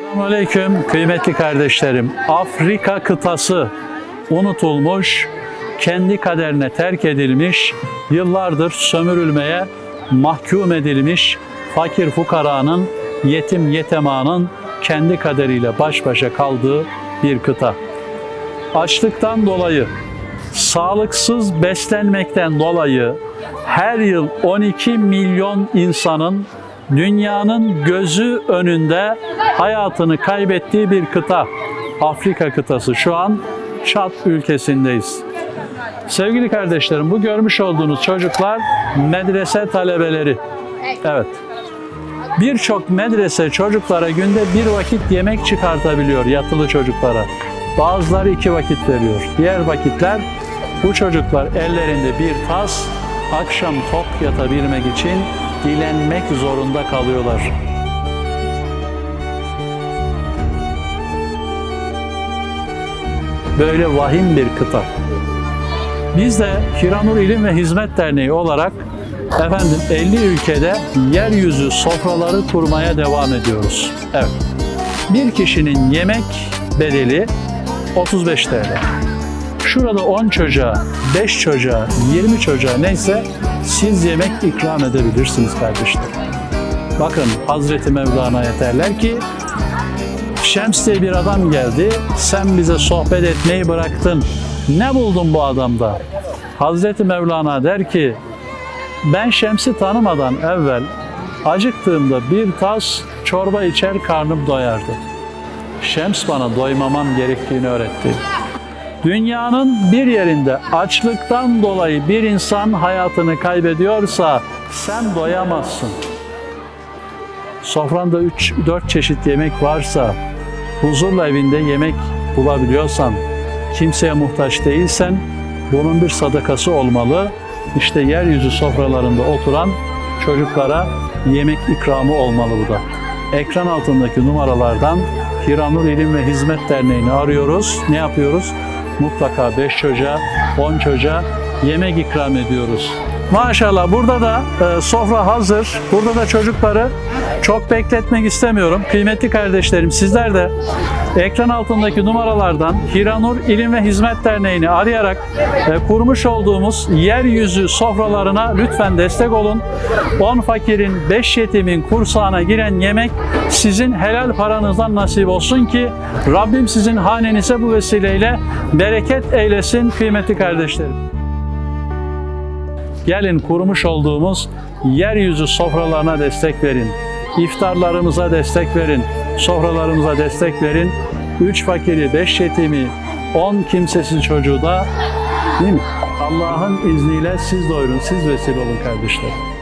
Selamünaleyküm kıymetli kardeşlerim. Afrika kıtası unutulmuş, kendi kaderine terk edilmiş, yıllardır sömürülmeye mahkum edilmiş fakir fukaranın, yetim yetemanın kendi kaderiyle baş başa kaldığı bir kıta. Açlıktan dolayı, sağlıksız beslenmekten dolayı her yıl 12 milyon insanın dünyanın gözü önünde hayatını kaybettiği bir kıta. Afrika kıtası. Şu an Çat ülkesindeyiz. Sevgili kardeşlerim bu görmüş olduğunuz çocuklar medrese talebeleri. Evet. Birçok medrese çocuklara günde bir vakit yemek çıkartabiliyor yatılı çocuklara. Bazıları iki vakit veriyor. Diğer vakitler bu çocuklar ellerinde bir tas akşam tok yatabilmek için dilenmek zorunda kalıyorlar. Böyle vahim bir kıta. Biz de Hiranur İlim ve Hizmet Derneği olarak efendim 50 ülkede yeryüzü sofraları kurmaya devam ediyoruz. Evet. Bir kişinin yemek bedeli 35 TL. Şurada 10 çocuğa, 5 çocuğa, 20 çocuğa neyse siz yemek ikram edebilirsiniz kardeşler. Bakın Hazreti Mevlana'ya derler ki Şems diye bir adam geldi. Sen bize sohbet etmeyi bıraktın. Ne buldun bu adamda? Hazreti Mevlana der ki ben Şems'i tanımadan evvel acıktığımda bir tas çorba içer karnım doyardı. Şems bana doymamam gerektiğini öğretti. Dünyanın bir yerinde açlıktan dolayı bir insan hayatını kaybediyorsa sen doyamazsın. Sofranda 3-4 çeşit yemek varsa, huzurla evinde yemek bulabiliyorsan, kimseye muhtaç değilsen bunun bir sadakası olmalı. İşte yeryüzü sofralarında oturan çocuklara yemek ikramı olmalı bu da. Ekran altındaki numaralardan Hiranur İlim ve Hizmet Derneği'ni arıyoruz. Ne yapıyoruz? Mutlaka 5 çocuğa, 10 çocuğa yemek ikram ediyoruz. Maşallah burada da e, sofra hazır. Burada da çocukları çok bekletmek istemiyorum. Kıymetli kardeşlerim sizler de ekran altındaki numaralardan Hiranur İlim ve Hizmet Derneği'ni arayarak e, kurmuş olduğumuz yeryüzü sofralarına lütfen destek olun. 10 fakirin 5 yetimin kursağına giren yemek sizin helal paranızdan nasip olsun ki Rabbim sizin hanenize bu vesileyle bereket eylesin kıymetli kardeşlerim. Gelin kurmuş olduğumuz yeryüzü sofralarına destek verin. İftarlarımıza destek verin. Sofralarımıza destek verin. Üç fakiri, beş yetimi, on kimsesiz çocuğu da değil mi? Allah'ın izniyle siz doyurun, siz vesile olun kardeşlerim.